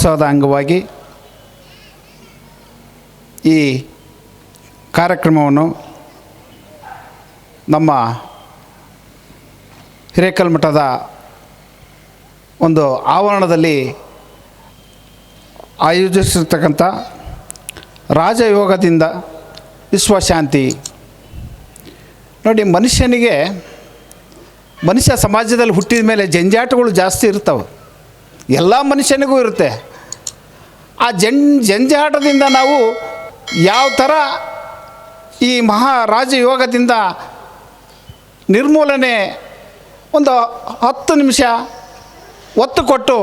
ಉತ್ಸವದ ಅಂಗವಾಗಿ ಈ ಕಾರ್ಯಕ್ರಮವನ್ನು ನಮ್ಮ ಹಿರೇಕಲ್ಮಠದ ಒಂದು ಆವರಣದಲ್ಲಿ ಆಯೋಜಿಸಿರ್ತಕ್ಕಂಥ ರಾಜಯೋಗದಿಂದ ವಿಶ್ವಶಾಂತಿ. ನೋಡಿ, ಮನುಷ್ಯನಿಗೆ, ಮನುಷ್ಯ ಸಮಾಜದಲ್ಲಿ ಹುಟ್ಟಿದ ಮೇಲೆ ಜಂಜಾಟಗಳು ಜಾಸ್ತಿ ಇರ್ತವೆ. ಎಲ್ಲ ಮನುಷ್ಯನಿಗೂ ಇರುತ್ತೆ. ಆ ಜನ್ ಜಂಜಾಟದಿಂದ ನಾವು ಯಾವ ಥರ ಈ ಮಹಾರಾಜ ಯೋಗದಿಂದ ನಿರ್ಮೂಲನೆ ಒಂದು ಹತ್ತು ನಿಮಿಷ ಒತ್ತು ಕೊಟ್ಟು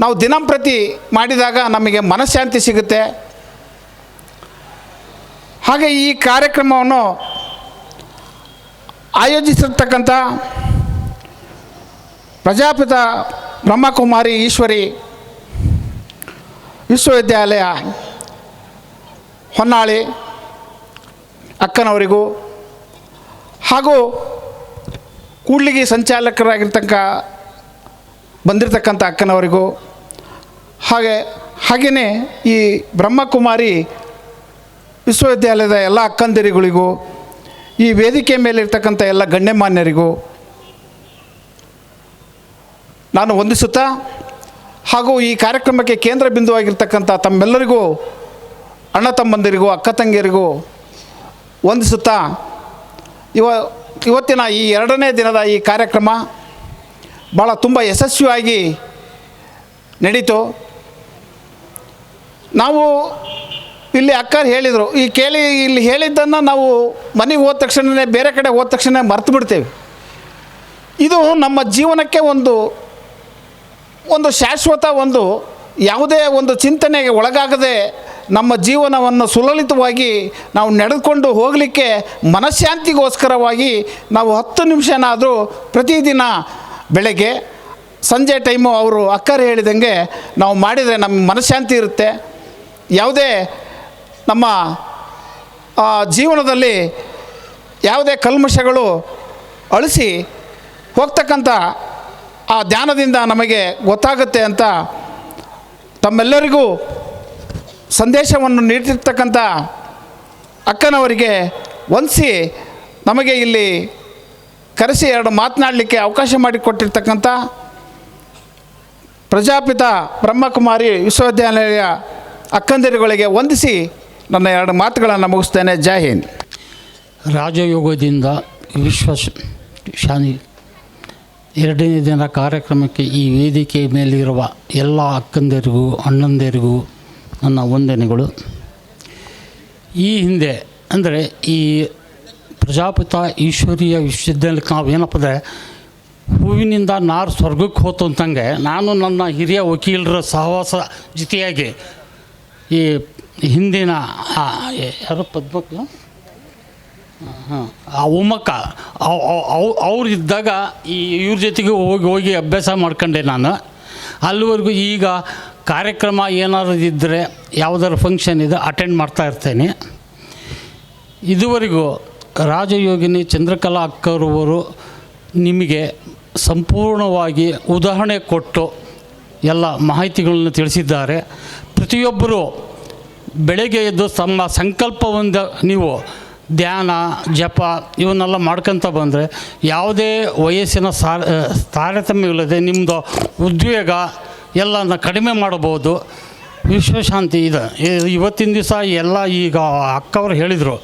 ನಾವು ದಿನಂಪ್ರತಿ ಮಾಡಿದಾಗ ನಮಗೆ ಮನಃಶಾಂತಿ ಸಿಗುತ್ತೆ. ಹಾಗೆ ಈ ಕಾರ್ಯಕ್ರಮವನ್ನು ಆಯೋಜಿಸಿರ್ತಕ್ಕಂಥ ಪ್ರಜಾಪಿತ ಬ್ರಹ್ಮಕುಮಾರಿ ಈಶ್ವರಿ ವಿಶ್ವವಿದ್ಯಾಲಯ, ಹೊನ್ನಾಳಿ, ಅಕ್ಕನವರಿಗೂ, ಹಾಗೂ ಕೂಡ್ಲಿಗಿ ಸಂಚಾಲಕರಾಗಿರ್ತಕ್ಕ, ಬಂದಿರತಕ್ಕಂಥ ಅಕ್ಕನವರಿಗೂ, ಹಾಗೆ ಹಾಗೆಯೇ ಈ ಬ್ರಹ್ಮಕುಮಾರಿ ವಿಶ್ವವಿದ್ಯಾಲಯದ ಎಲ್ಲ ಅಕ್ಕಂದಿರಿಗಳಿಗೂ, ಈ ವೇದಿಕೆ ಮೇಲಿರ್ತಕ್ಕಂಥ ಎಲ್ಲ ಗಣ್ಯಮಾನ್ಯರಿಗೂ, ನಾನು ವಂದಿಸುತ್ತಾ ಹಾಗೂ ಈ ಕಾರ್ಯಕ್ರಮಕ್ಕೆ ಕೇಂದ್ರ ಬಿಂದುವಾಗಿರ್ತಕ್ಕಂಥ ತಮ್ಮೆಲ್ಲರಿಗೂ, ಅಣ್ಣ ತಮ್ಮಂದಿರಿಗೂ, ಅಕ್ಕ ತಂಗಿಯರಿಗೂ ವಂದಿಸುತ್ತಾ, ಇವ, ಇವತ್ತಿನ ಈ ಎರಡನೇ ದಿನದ ಈ ಕಾರ್ಯಕ್ರಮ ಭಾಳ ತುಂಬ ಯಶಸ್ವಿಯಾಗಿ ನಡೀತು. ನಾವು ಇಲ್ಲಿ ಅಕ್ಕರು ಹೇಳಿದರು, ಈ ಕೇಳಿ, ಇಲ್ಲಿ ಹೇಳಿದ್ದನ್ನು ನಾವು ಮನೆಗೆ ಹೋದ ತಕ್ಷಣವೇ ಬೇರೆ ಕಡೆ ಹೋದ ತಕ್ಷಣ ಮರ್ತು ಬಿಡ್ತೇವೆ. ಇದು ನಮ್ಮ ಜೀವನಕ್ಕೆ ಒಂದು ಒಂದು ಶಾಶ್ವತ ಒಂದು ಯಾವುದೇ ಒಂದು ಚಿಂತನೆಗೆ ಒಳಗಾಗದೆ ನಮ್ಮ ಜೀವನವನ್ನು ಸುಲಲಿತವಾಗಿ ನಾವು ನಡೆದುಕೊಂಡು ಹೋಗಲಿಕ್ಕೆ ಮನಃಶಾಂತಿಗೋಸ್ಕರವಾಗಿ ನಾವು ಹತ್ತು ನಿಮಿಷನಾದರೂ ಪ್ರತಿದಿನ ಬೆಳಗ್ಗೆ ಸಂಜೆ ಟೈಮು ಅವರು ಅಕ್ಕರೆ ಹೇಳಿದಂಗೆ ನಾವು ಮಾಡಿದರೆ ನಮ್ಮ ಮನಃಶಾಂತಿ ಇರುತ್ತೆ. ಯಾವುದೇ ನಮ್ಮ ಜೀವನದಲ್ಲಿ ಯಾವುದೇ ಕಲ್ಮಶಗಳು ಅಳಿಸಿ ಹೋಗ್ತಕ್ಕಂಥ ಆ ಧ್ಯಾನದಿಂದ ನಮಗೆ ಗೊತ್ತಾಗುತ್ತೆ ಅಂತ ತಮ್ಮೆಲ್ಲರಿಗೂ ಸಂದೇಶವನ್ನು ನೀಡಿರ್ತಕ್ಕಂಥ ಅಕ್ಕನವರಿಗೆ ವಂದಿಸಿ ನಮಗೆ ಇಲ್ಲಿ ಕರೆಸಿ ಎರಡು ಮಾತನಾಡಲಿಕ್ಕೆ ಅವಕಾಶ ಮಾಡಿಕೊಟ್ಟಿರ್ತಕ್ಕಂಥ ಪ್ರಜಾಪಿತ ಬ್ರಹ್ಮಕುಮಾರಿ ವಿಶ್ವವಿದ್ಯಾಲಯ ಅಕ್ಕಂದಿರುಗಳಿಗೆ ವಂದಿಸಿ ನನ್ನ ಎರಡು ಮಾತುಗಳನ್ನು ಮುಗಿಸ್ತೇನೆ. ಜೈ ಹಿಂದ್. ರಾಜಯೋಗದಿಂದ ವಿಶ್ವ ಶಾಂತಿ ಎರಡನೇ ದಿನ ಕಾರ್ಯಕ್ರಮಕ್ಕೆ ಈ ವೇದಿಕೆ ಮೇಲಿರುವ ಎಲ್ಲ ಅಕ್ಕಂದಿರಿಗೂ, ಅಣ್ಣಂದಿರಿಗೂ ನನ್ನ ವಂದನೆಗಳು. ಈ ಹಿಂದೆ, ಅಂದರೆ ಈ ಪ್ರಜಾಪಿತ ಈಶ್ವರೀಯ ವಿಶ್ವವಿದ್ಯಾಲಯಕ್ಕೆ ನಾವು ಏನಪ್ಪ ಅಂದರೆ ಹೂವಿನಿಂದ ನಾರು ಸ್ವರ್ಗಕ್ಕೆ ಹೋತು ಅಂತಂಗೆ ನಾನು ನನ್ನ ಹಿರಿಯ ವಕೀಲರ ಸಹವಾಸ ಜೊತೆಯಾಗಿ ಈ ಹಿಂದಿನ ಯಾರು ಪದ್ಮಕ್ಕ ಹಾಂ ಆ ಉಮ್ಮಕ್ಕ ಅವ್ರು ಇದ್ದಾಗ ಈ ಇವ್ರ ಜೊತೆಗೆ ಹೋಗಿ ಹೋಗಿ ಅಭ್ಯಾಸ ಮಾಡ್ಕೊಂಡೆ ನಾನು. ಅಲ್ಲಿವರೆಗೂ ಈಗ ಕಾರ್ಯಕ್ರಮ ಏನಾದ್ರು ಇದ್ದರೆ ಯಾವುದಾದ್ರು ಫಂಕ್ಷನ್ ಇದೆ ಅಟೆಂಡ್ ಮಾಡ್ತಾ ಇರ್ತೇನೆ. ಇದುವರೆಗೂ ರಾಜಯೋಗಿನಿ ಚಂದ್ರಕಲಾ ಅಕ್ಕರವರು ನಿಮಗೆ ಸಂಪೂರ್ಣವಾಗಿ ಉದಾಹರಣೆ ಕೊಟ್ಟು ಎಲ್ಲ ಮಾಹಿತಿಗಳನ್ನು ತಿಳಿಸಿದ್ದಾರೆ. ಪ್ರತಿಯೊಬ್ಬರು ಬೆಳಗ್ಗೆ ಎದ್ದು ತಮ್ಮ ಸಂಕಲ್ಪವನ್ನು ನೀವು ಧ್ಯಾನ, ಜಪ ಇವನ್ನೆಲ್ಲ ಮಾಡ್ಕೊತ ಬಂದರೆ ಯಾವುದೇ ವಯಸ್ಸಿನ ಸಾ ತಾರತಮ್ಯವಿಲ್ಲದೆ ನಿಮ್ಮದು ಉದ್ವೇಗ ಎಲ್ಲನ ಕಡಿಮೆ ಮಾಡಬಹುದು. ವಿಶ್ವಶಾಂತಿ ಇದೆ. ಇವತ್ತಿನ ದಿವಸ ಎಲ್ಲ ಈಗ ಅಕ್ಕವರು ಹೇಳಿದರು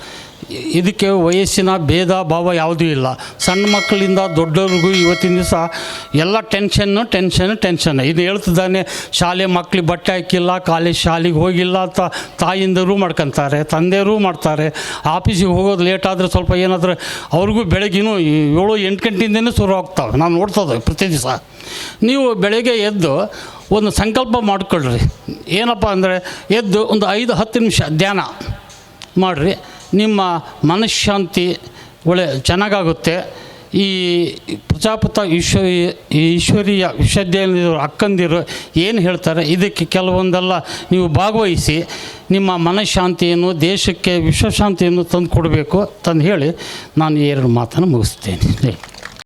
ಇದಕ್ಕೆ ವಯಸ್ಸಿನ ಭೇದ ಭಾವ ಯಾವುದೂ ಇಲ್ಲ. ಸಣ್ಣ ಮಕ್ಕಳಿಂದ ದೊಡ್ಡವ್ರಿಗೂ ಇವತ್ತಿನ ದಿವಸ ಎಲ್ಲ ಟೆನ್ಷನ್ನು ಟೆನ್ಷನ್ ಟೆನ್ಷನ್ ಇದು ಹೇಳ್ತಿದ್ದಾನೆ, ಶಾಲೆ ಮಕ್ಳಿಗೆ ಬಟ್ಟೆ ಹಾಕಿಲ್ಲ, ಕಾಲೇಜ್ ಶಾಲೆಗೆ ಹೋಗಿಲ್ಲ ಅಂತ ತಾಯಿಂದರು ಮಾಡ್ಕೊತಾರೆ ತಂದೆಯರು ಮಾಡ್ತಾರೆ. ಆಫೀಸಿಗೆ ಹೋಗೋದು ಲೇಟ್ ಆದರೆ ಸ್ವಲ್ಪ ಏನಾದರೂ ಅವ್ರಿಗೂ ಬೆಳಗ್ಗೆನೂ ಏಳು ಎಂಟು ಗಂಟೆಯಿಂದನೇ ಶುರು ಆಗ್ತಾವೆ. ನಾನು ನೋಡ್ತದೆ ಪ್ರತಿ ದಿವಸ. ನೀವು ಬೆಳಗ್ಗೆ ಎದ್ದು ಒಂದು ಸಂಕಲ್ಪ ಮಾಡಿಕೊಳ್ಳ್ರಿ ಏನಪ್ಪ ಅಂದರೆ ಎದ್ದು ಒಂದು ಐದು ಹತ್ತು ನಿಮಿಷ ಧ್ಯಾನ ಮಾಡಿರಿ. ನಿಮ್ಮ ಮನಃಶಾಂತಿ ಒಳ್ಳೆ ಚೆನ್ನಾಗಾಗುತ್ತೆ. ಈ ಪ್ರಜಾಪತ ಈಶ್ವರಿ ಈ ಈಶ್ವರೀಯ ವಿಶ್ವವಿದ್ಯಾಲಯದ ಅಕ್ಕಂದಿರು ಏನು ಹೇಳ್ತಾರೆ, ಇದಕ್ಕೆ ಕೆಲವೊಂದೆಲ್ಲ ನೀವು ಭಾಗವಹಿಸಿ, ನಿಮ್ಮ ಮನಃಶಾಂತಿಯನ್ನು, ದೇಶಕ್ಕೆ ವಿಶ್ವಶಾಂತಿಯನ್ನು ತಂದು ಕೊಡಬೇಕು ತಂದು ಹೇಳಿ, ನಾನು ಎರಡು ಮಾತನ್ನು ಮುಗಿಸ್ತೇನೆ.